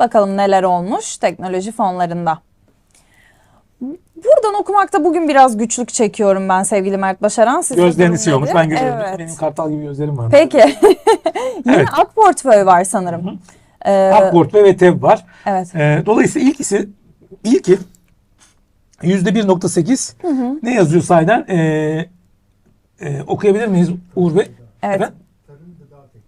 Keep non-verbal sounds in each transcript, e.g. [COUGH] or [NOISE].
Bakalım neler olmuş teknoloji fonlarında. Buradan okumakta bugün biraz güçlük çekiyorum ben sevgili Mert Başaran. Sizin Gözlerini siliyormuş. Ben görüyorum. Evet. Benim kartal gibi gözlerim var. Peki. [LAUGHS] Yine Evet. ak portföy var sanırım. Ee, Upwork ve TEV var. evet. Ee, dolayısıyla ilkisi ilki %1.8 ne yazıyor sayeden? Ee, e, okuyabilir miyiz Uğur Bey? Evet. Efendim?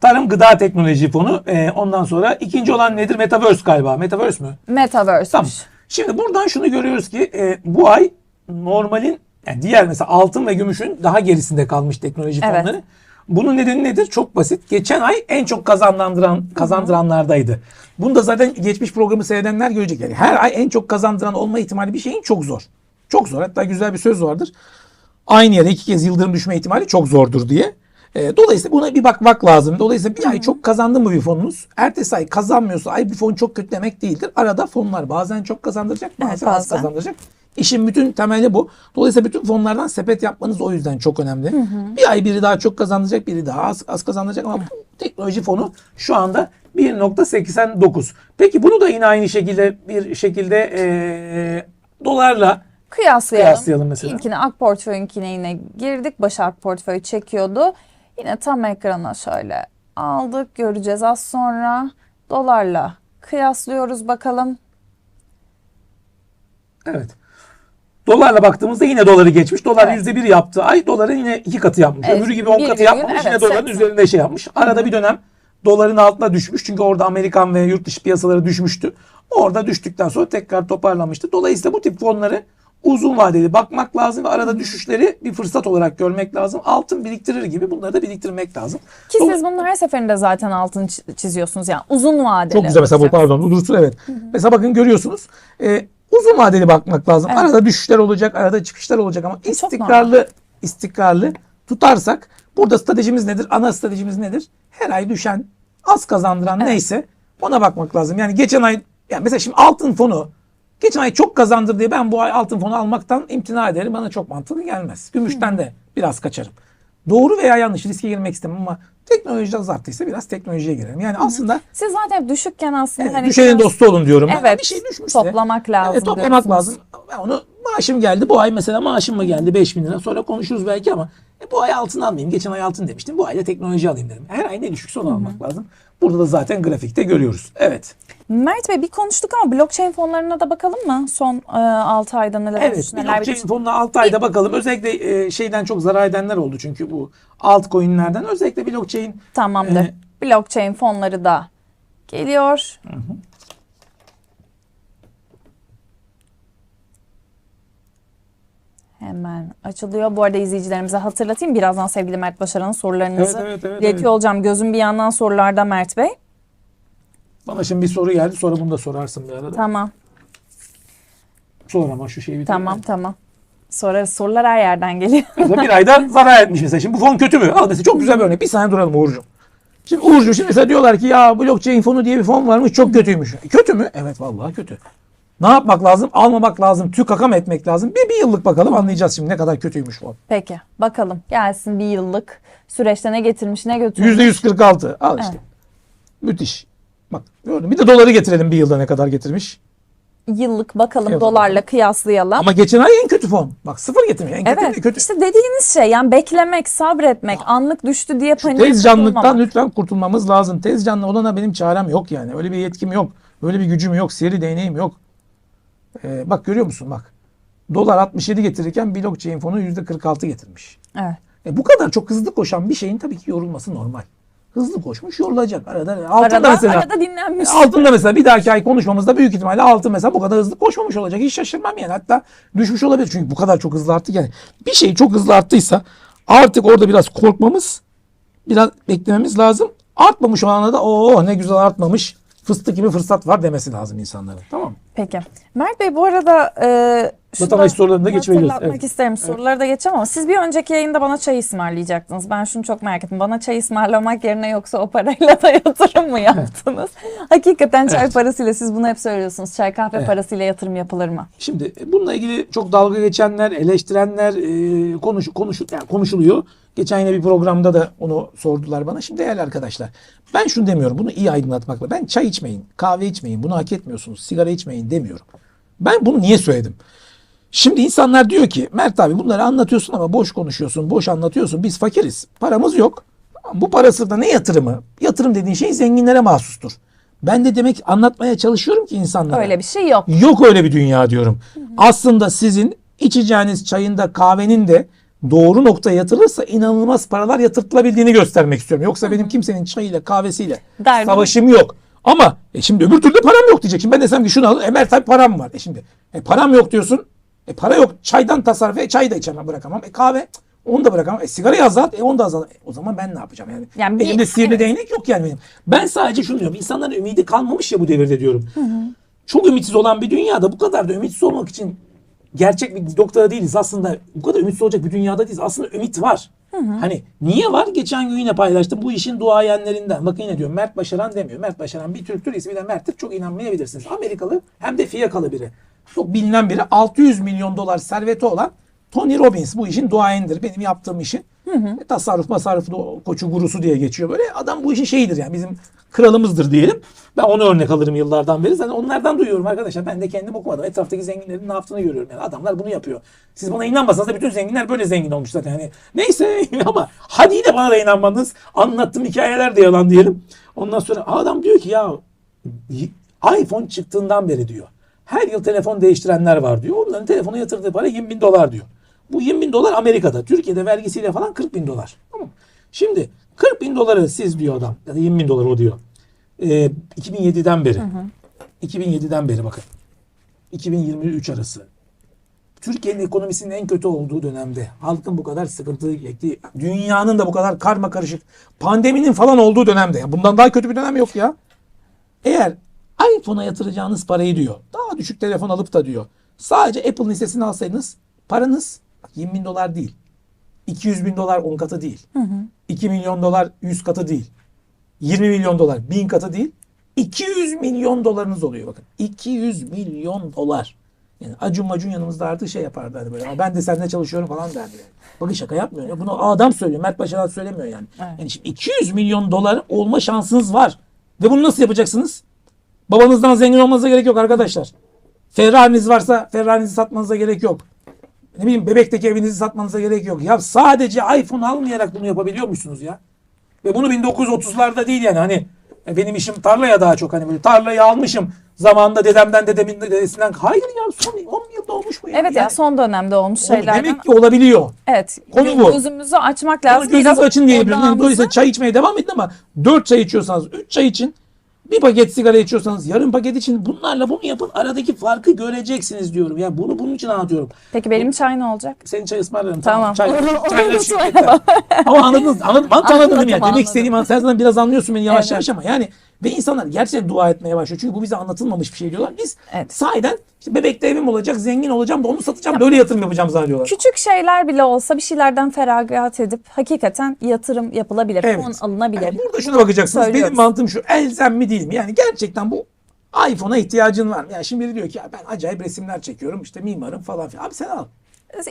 Tarım Gıda Teknoloji Fonu. Ee, ondan sonra ikinci olan nedir? Metaverse galiba. Metaverse mü? Metaverse. Tamam. Şimdi buradan şunu görüyoruz ki e, bu ay normalin yani diğer mesela altın ve gümüşün daha gerisinde kalmış teknoloji Evet. fonları. Bunun nedeni nedir? Çok basit. Geçen ay en çok kazandıran kazandıranlardaydı. Bunu da zaten geçmiş programı seyredenler görecek. Yani her ay en çok kazandıran olma ihtimali bir şeyin çok zor. Çok zor. Hatta güzel bir söz vardır. Aynı yere iki kez yıldırım düşme ihtimali çok zordur diye. E, dolayısıyla buna bir bakmak lazım. Dolayısıyla bir ay çok kazandı mı bir fonunuz? Ertesi ay kazanmıyorsa ay bir fon çok kötü demek değildir. Arada fonlar bazen çok kazandıracak bazen Evet, az kazandıracak. İşin bütün temeli bu. Dolayısıyla bütün fonlardan sepet yapmanız o yüzden çok önemli. Bir ay biri daha çok kazandıracak, biri daha az, az kazandıracak ama bu teknoloji fonu şu anda 1.89. Peki bunu da yine aynı şekilde bir şekilde eee, dolarla Kıyaslayalım. Kıyaslayalım mesela. İlkine ak portföyünkine yine girdik. Başak portföy çekiyordu. Yine tam ekrana şöyle aldık. Göreceğiz az sonra. Dolarla kıyaslıyoruz bakalım. Evet. Dolarla baktığımızda yine doları geçmiş. Dolar Evet. yüzde bir yaptı. Ay doların yine iki katı yapmış. Evet, Öbürü gibi on bir katı virgül, yapmamış. Yine evet, doların 80. üzerinde şey yapmış. Arada bir dönem doların altına düşmüş. Çünkü orada Amerikan ve yurt dışı piyasaları düşmüştü. Orada düştükten sonra tekrar toparlanmıştı. Dolayısıyla bu tip fonları uzun vadeli bakmak lazım ve arada düşüşleri bir fırsat olarak görmek lazım. Altın biriktirir gibi bunları da biriktirmek lazım. Ki Dolayısıyla- siz bunun her seferinde zaten altını çi- çiziyorsunuz. Yani uzun vadeli. Çok güzel mesela bu pardon Udursun evet. Mesela bakın görüyorsunuz e, uzun vadeli bakmak lazım. Evet. Arada düşüşler olacak, arada çıkışlar olacak ama çok istikrarlı istikrarlı tutarsak burada stratejimiz nedir? Ana stratejimiz nedir? Her ay düşen, az kazandıran neyse ona bakmak lazım. Yani geçen ay yani mesela şimdi altın fonu geçen ay çok kazandır diye ben bu ay altın fonu almaktan imtina ederim. Bana çok mantıklı gelmez. Gümüşten de biraz kaçarım. Doğru veya yanlış riske girmek istemem ama teknoloji az arttıysa biraz teknolojiye girerim. Yani aslında Siz zaten düşükken aslında Evet, hani düşenin biraz dostu olun diyorum. ben. Evet, Bir şey düşmüşse. toplamak lazım Evet, toplamak diyorsunuz. lazım. Ben onu maaşım geldi. Bu ay mesela maaşım mı geldi 5000 lira. Sonra konuşuruz belki ama e, bu ay altın almayayım. Geçen ay altın demiştim. Bu ay da teknoloji alayım dedim. Her ay ne düşükse onu almak lazım. Burada da zaten grafikte görüyoruz. Evet. Mert Bey bir konuştuk ama blockchain fonlarına da bakalım mı? Son e, 6 ayda neler Evet. olmuş, neler Blockchain bitmiş? fonuna 6 ayda bakalım. Özellikle e, şeyden çok zarar edenler oldu. Çünkü bu altcoin'lerden özellikle blockchain Tamamdır. Ee, blockchain fonları da geliyor. Hemen açılıyor. Bu arada izleyicilerimize hatırlatayım. Birazdan sevgili Mert Başaran'ın sorularınızı Evet, evet, evet, iletiyor evet. olacağım. Gözüm bir yandan sorularda Mert Bey. bana şimdi bir soru geldi. Sonra bunu da sorarsın bir arada. Tamam, Sor ama şu şeyi bir tamam, tamam. Sorarız. Sorular her yerden geliyor. [LAUGHS] Bir ayda zarar etmiş mesela. Şimdi bu fon kötü mü? Al mesela çok güzel bir örnek. Bir saniye duralım Uğur'cum. Şimdi Uğur'cum şimdi mesela diyorlar ki ya blockchain fonu diye bir fon varmış çok kötüymüş. E, Kötü mü? Evet vallahi kötü. Ne yapmak lazım? Almamak lazım. Tükaka mı etmek lazım? Bir, bir yıllık bakalım anlayacağız şimdi ne kadar kötüymüş fon. Peki, bakalım. Gelsin bir yıllık süreçte ne getirmiş, ne götürmüş. Yüzde 146. Al işte. Evet. Müthiş. Bak gördün. mü? Bir de doları getirelim bir yılda ne kadar getirmiş. Yıllık bakalım Evet. dolarla kıyaslayalım. Ama geçen ay en kötü fon. Bak sıfır getirmiş. En kötü Evet. de kötü. İşte dediğiniz şey yani beklemek, sabretmek, anlık düştü diye paniğe Tez canlıktan lütfen kurtulmamız lazım. Tez canlı olana benim çarem yok yani. Öyle bir yetkim yok. Böyle bir gücüm yok. Sihirli değneğim yok. Ee, bak görüyor musun bak. Dolar 67 getirirken blockchain fonu %46 getirmiş. Evet. E, bu kadar çok hızlı koşan bir şeyin tabii ki yorulması normal. Hızlı koşmuş yorulacak. Arada altında Arada, mesela. arada dinlenmiş. Altında mesela bir dahaki ay konuşmamızda büyük ihtimalle altın mesela bu kadar hızlı koşmamış olacak. Hiç şaşırmam yani. Hatta düşmüş olabilir. Çünkü bu kadar çok hızlı arttı yani. Bir şey çok hızlı arttıysa artık orada biraz korkmamız, biraz beklememiz lazım. Artmamış olana da o ne güzel artmamış. Fıstık gibi fırsat var demesi lazım insanların. Tamam mı? Peki. Mert Bey bu arada e, Vatandaş sorularını da geçebiliriz. hatırlatmak Evet. isterim. Soruları da geçeceğim ama siz bir önceki yayında bana çay ısmarlayacaktınız. Ben şunu çok merak ettim. Bana çay ısmarlamak yerine yoksa o parayla da [LAUGHS] yatırım mı yaptınız? Hakikaten çay Evet. parasıyla siz bunu hep söylüyorsunuz. Çay kahve Evet. parasıyla yatırım yapılır mı? Şimdi bununla ilgili çok dalga geçenler, eleştirenler e, konuş, konuş, yani konuşuluyor. Geçen yine bir programda da onu sordular bana. Şimdi değerli arkadaşlar ben şunu demiyorum. Bunu iyi aydınlatmakla. Ben çay içmeyin, kahve içmeyin, bunu hak etmiyorsunuz, sigara içmeyin demiyorum. Ben bunu niye söyledim? Şimdi insanlar diyor ki Mert abi bunları anlatıyorsun ama boş konuşuyorsun, boş anlatıyorsun. Biz fakiriz. Paramız yok. Bu parası da ne yatırımı? Yatırım dediğin şey zenginlere mahsustur. Ben de demek anlatmaya çalışıyorum ki insanlara. Öyle bir şey yok. Yok öyle bir dünya diyorum. Aslında sizin içeceğiniz çayın da kahvenin de doğru noktaya yatırılırsa inanılmaz paralar yatırtılabildiğini göstermek istiyorum. Yoksa benim kimsenin çayıyla kahvesiyle Derdim. savaşım yok. Ama e şimdi öbür türlü param yok diyecek. Şimdi ben desem ki şunu al. Emer tabii param var. E şimdi e param yok diyorsun. E para yok. Çaydan tasarruf. E çay da içemem bırakamam. E kahve cık, onu da bırakamam. E sigarayı azalt. E onu da azalt. E, o zaman ben ne yapacağım yani? Yani bir- Elimde sihirli evet. değnek yok yani benim. Ben sadece şunu diyorum. İnsanların ümidi kalmamış ya bu devirde diyorum. Çok ümitsiz olan bir dünyada bu kadar da ümitsiz olmak için gerçek bir doktora değiliz. Aslında bu kadar ümitsiz olacak bir dünyada değiliz. Aslında ümit var. Hani niye var? Geçen gün yine paylaştım. Bu işin duayenlerinden. Bakın yine diyorum Mert Başaran demiyor. Mert Başaran bir Türktür ismi de Mert'tir. Çok inanmayabilirsiniz. Amerikalı hem de fiyakalı biri. Çok bilinen biri. 600 milyon dolar serveti olan Tony Robbins bu işin duayenidir. Benim yaptığım işin. E, tasarruf masarruf koçu gurusu diye geçiyor böyle. Adam bu işin şeyidir yani bizim kralımızdır diyelim. Ben onu örnek alırım yıllardan beri. Zaten onlardan duyuyorum arkadaşlar. Ben de kendim okumadım. Etraftaki zenginlerin ne yaptığını görüyorum. Yani adamlar bunu yapıyor. Siz bana inanmasanız da bütün zenginler böyle zengin olmuş zaten. Yani neyse [LAUGHS] ama hadi yine bana da inanmadınız. Anlattığım hikayeler de yalan diyelim. Ondan sonra adam diyor ki ya iPhone çıktığından beri diyor. Her yıl telefon değiştirenler var diyor. Onların telefona yatırdığı para 20 bin dolar diyor. Bu 20 bin dolar Amerika'da. Türkiye'de vergisiyle falan 40 bin dolar. Tamam? Şimdi 40 bin doları siz diyor adam. Ya da 20 bin dolar o diyor. Ee, 2007'den beri. 2007'den beri bakın. 2023 arası. Türkiye'nin ekonomisinin en kötü olduğu dönemde halkın bu kadar sıkıntı çektiği, dünyanın da bu kadar karma karışık, pandeminin falan olduğu dönemde. ya bundan daha kötü bir dönem yok ya. Eğer iPhone'a yatıracağınız parayı diyor, daha düşük telefon alıp da diyor, sadece Apple listesini alsaydınız paranız 20 bin dolar değil, 200 bin dolar 10 katı değil, 2 milyon dolar 100 katı değil, 20 milyon dolar 1000 katı değil, 200 milyon dolarınız oluyor bakın. 200 milyon dolar. Yani Acun Macun yanımızda artık şey yapardı hani böyle. "Aa, Ben de seninle çalışıyorum falan derdi. Yani. Bakın şaka yapmıyor. Ya. Bunu adam söylüyor. Mert Başaran söylemiyor yani. Evet. Yani şimdi 200 milyon dolar olma şansınız var. Ve bunu nasıl yapacaksınız? Babanızdan zengin olmanıza gerek yok arkadaşlar. Ferrari'niz varsa Ferrari'nizi satmanıza gerek yok. Ne bileyim bebekteki evinizi satmanıza gerek yok. Ya sadece iPhone almayarak bunu yapabiliyor musunuz ya? Ve bunu 1930'larda değil yani hani e, benim işim tarlaya daha çok hani böyle tarlayı almışım zamanında dedemden dedemin dedesinden. Hayır ya son 10 yılda olmuş bu ya. Evet ya Yani son dönemde olmuş şeylerden. Demek ki olabiliyor. Evet. Konu bu. Gözümüzü açmak lazım. gözünüz Biraz açın diyebilirim. Dolayısıyla çay içmeye devam edin ama 4 çay içiyorsanız 3 çay için bir paket sigara içiyorsanız yarım paket için bunlarla bunu yapın. Aradaki farkı göreceksiniz diyorum. Ya bunu bunun için anlatıyorum. Peki benim çay ne olacak? Senin çay ısmarlarım. Tamam. Çay, çayla onu şirketten. Ama anladınız. Anladın, mantığı anladın değil mi? Yani Anladım, Demek istediğim an sen zaten biraz anlıyorsun beni yavaş Evet. yavaş ama yani ve insanlar gerçekten dua etmeye başlıyor. Çünkü bu bize anlatılmamış bir şey diyorlar. Biz Evet. sahiden işte bebekte evim olacak, zengin olacağım da onu satacağım, böyle yatırım yapacağım zannediyorlar. Küçük şeyler bile olsa bir şeylerden feragat edip hakikaten yatırım yapılabilir. Evet. Fon alınabilir. Yani burada şuna bakacaksınız. Söylüyoruz. Benim mantığım şu. Elzem mi değil mi? Yani gerçekten bu iPhone'a ihtiyacın var mı? Yani şimdi biri diyor ki ya ben acayip resimler çekiyorum. işte mimarım falan filan. Abi sen al.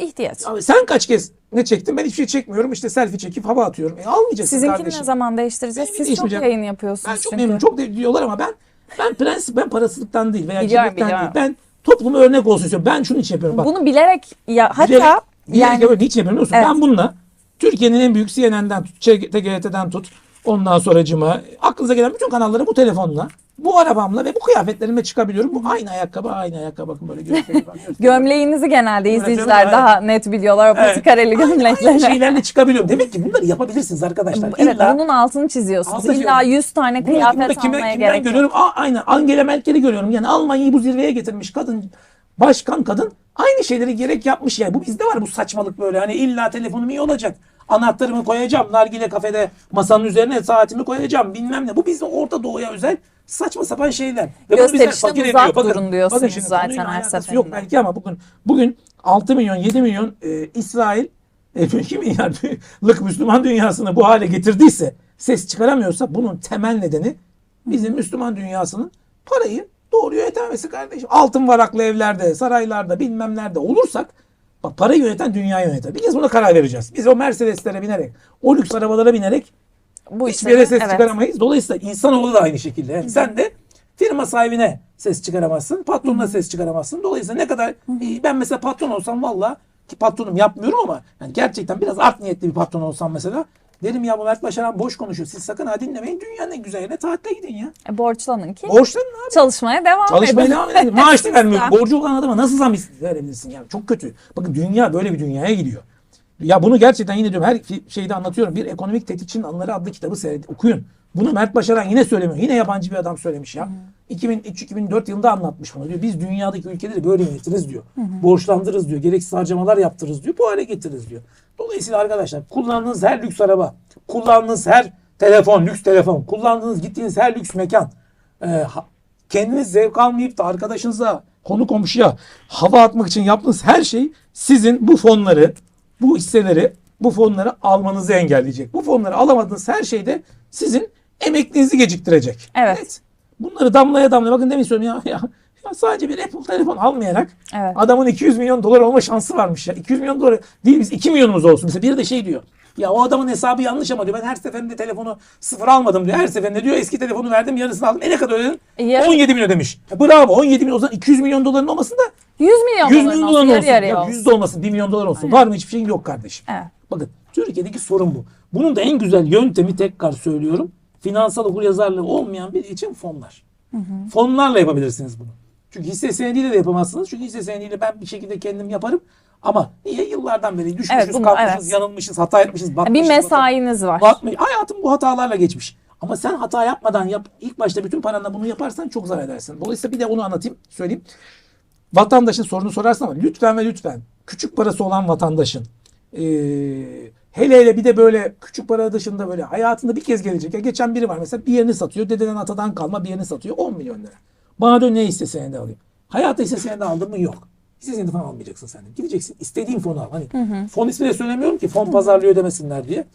İhtiyaç. Abi sen kaç kez ne çektin? Ben hiçbir şey çekmiyorum. İşte selfie çekip hava atıyorum. E almayacaksın Sizinkini kardeşim. ne zaman değiştireceğiz? Benim Siz çok yayın Ben yapıyorsunuz çok çünkü. memnunum. Çok diyorlar ama ben ben prensip ben parasızlıktan değil veya Biliyorum, değil. Ben topluma örnek olsun istiyorum. Ben şunu için yapıyorum. Bak, Bunu bilerek ya hatta bilerek, bilerek yani yapıyorum. Niçin yapıyorum biliyor? Evet. Ben bununla Türkiye'nin en büyük CNN'den tut, TGRT'den tut, ondan sonracıma aklınıza gelen bütün kanallara bu telefonla, bu arabamla ve bu kıyafetlerimle çıkabiliyorum. Bu aynı ayakkabı, aynı ayakkabı. Bakın böyle gösteriyor. [LAUGHS] gömleğinizi genelde izleyiciler evet, daha net biliyorlar o Evet. patikareli Aynı- Aynı şeylerle çıkabiliyorum. Demek ki bunları yapabilirsiniz arkadaşlar. Evet İlla- bunun altını çiziyorsunuz. Altını İlla çiziyorum. 100 tane bunu kıyafet kimden, almaya kimden gerek yok. görüyorum? Aa, aynen Angela Merkel'i görüyorum. Yani Almanya'yı bu zirveye getirmiş kadın. Başkan kadın aynı şeyleri gerek yapmış yani. Bu bizde var bu saçmalık böyle. Hani illa telefonum iyi olacak. Anahtarımı koyacağım. Nargile kafede masanın üzerine saatimi koyacağım. Bilmem ne. Bu bizde Orta Doğu'ya özel saçma sapan şeyler. Ve Gösterişten fakir uzak ediyor. durun diyorsunuz şimdi zaten her alakası Yok seferinde. belki ama bugün bugün 6 milyon 7 milyon e, İsrail e, [LAUGHS] 2 milyarlık [LAUGHS] Müslüman dünyasını bu hale getirdiyse ses çıkaramıyorsa bunun temel nedeni bizim Müslüman dünyasının parayı doğru yönetememesi kardeşim. Altın varaklı evlerde, saraylarda, bilmem nerede olursak Bak para yöneten dünya yönetir. Biz buna karar vereceğiz. Biz o Mercedes'lere binerek, o lüks arabalara binerek Bu hiçbir yere ses evet. çıkaramayız. Dolayısıyla insanoğlu da aynı şekilde. Yani sen de firma sahibine ses çıkaramazsın. Patronuna ses çıkaramazsın. Dolayısıyla ne kadar e, ben mesela patron olsam valla ki patronum yapmıyorum ama yani gerçekten biraz art niyetli bir patron olsam mesela derim ya bu Mert Başaran boş konuşuyor. Siz sakın ha dinlemeyin. Dünyanın en güzel yerine tatile gidin ya. E, borçlanın ki Borçlanın abi. çalışmaya devam Çalışmaya edin. devam edin. Maaş da [LAUGHS] vermiyor. Borcu olan adama nasıl zam verebilirsin yani? Çok kötü. Bakın dünya böyle bir dünyaya gidiyor. Ya bunu gerçekten yine diyorum her şeyde anlatıyorum. Bir ekonomik tetikçinin anıları adlı kitabı seyredin. Okuyun. Bunu Mert Başaran yine söylemiyor. Yine yabancı bir adam söylemiş ya. 2003-2004 yılında anlatmış bunu diyor. Biz dünyadaki ülkeleri böyle yönetiriz diyor. Borçlandırırız diyor. Gereksiz harcamalar yaptırırız diyor. Bu hale getiririz diyor. Dolayısıyla arkadaşlar kullandığınız her lüks araba, kullandığınız her telefon, lüks telefon, kullandığınız gittiğiniz her lüks mekan, e, kendiniz zevk almayıp da arkadaşınıza, konu komşuya hava atmak için yaptığınız her şey sizin bu fonları, bu hisseleri, bu fonları almanızı engelleyecek. Bu fonları alamadığınız her şey de sizin emekliliğinizi geciktirecek. Evet. Bunları damlaya damlaya bakın demin söylüyorum ya, [LAUGHS] ya, ya sadece bir Apple telefon almayarak Evet. adamın 200 milyon dolar olma şansı varmış ya. 200 milyon dolar değil biz 2 milyonumuz olsun. Mesela biri de şey diyor. Ya o adamın hesabı yanlış ama diyor. Ben her seferinde telefonu sıfır almadım diyor. Her seferinde diyor eski telefonu verdim yarısını aldım. E ne kadar ödedin? E, yarı- 17 milyon ödemiş. Ya bravo 17 milyon o zaman 200 milyon doların olmasın da 100 milyon 100 doların milyon olsun, dolar yarı olsun. yarıya Ya olsun. 100 de olmasın 1 milyon dolar olsun. Var mı hiçbir şeyin yok kardeşim. Evet. Bakın Türkiye'deki sorun bu. Bunun da en güzel yöntemi tekrar söylüyorum. Finansal okuryazarlığı olmayan biri için fonlar. Fonlarla yapabilirsiniz bunu. Çünkü hisse senediyle de yapamazsınız. Çünkü hisse senediyle ben bir şekilde kendim yaparım. Ama niye yıllardan beri düşmüşüz, Evet, bunu- kalkmışız, evet. yanılmışız, hata etmişiz, Bir batmışız. mesainiz var. Batmış. Hayatım bu hatalarla geçmiş. Ama sen hata yapmadan yap, ilk başta bütün paranla bunu yaparsan çok zarar edersin. Dolayısıyla bir de onu anlatayım, söyleyeyim. Vatandaşın sorunu sorarsın ama lütfen ve lütfen küçük parası olan vatandaşın eee, hele hele bir de böyle küçük para dışında böyle hayatında bir kez gelecek. Ya geçen biri var mesela bir yerini satıyor. Dededen atadan kalma bir yerini satıyor 10 milyon lira. Bana dön ne hisse senedi alayım. Hayatta hisse senedi aldın mı yok. Hisse senedi falan almayacaksın sen de. Gideceksin istediğin fonu al. Hani fon ismi de söylemiyorum ki fon pazarlıyor demesinler diye.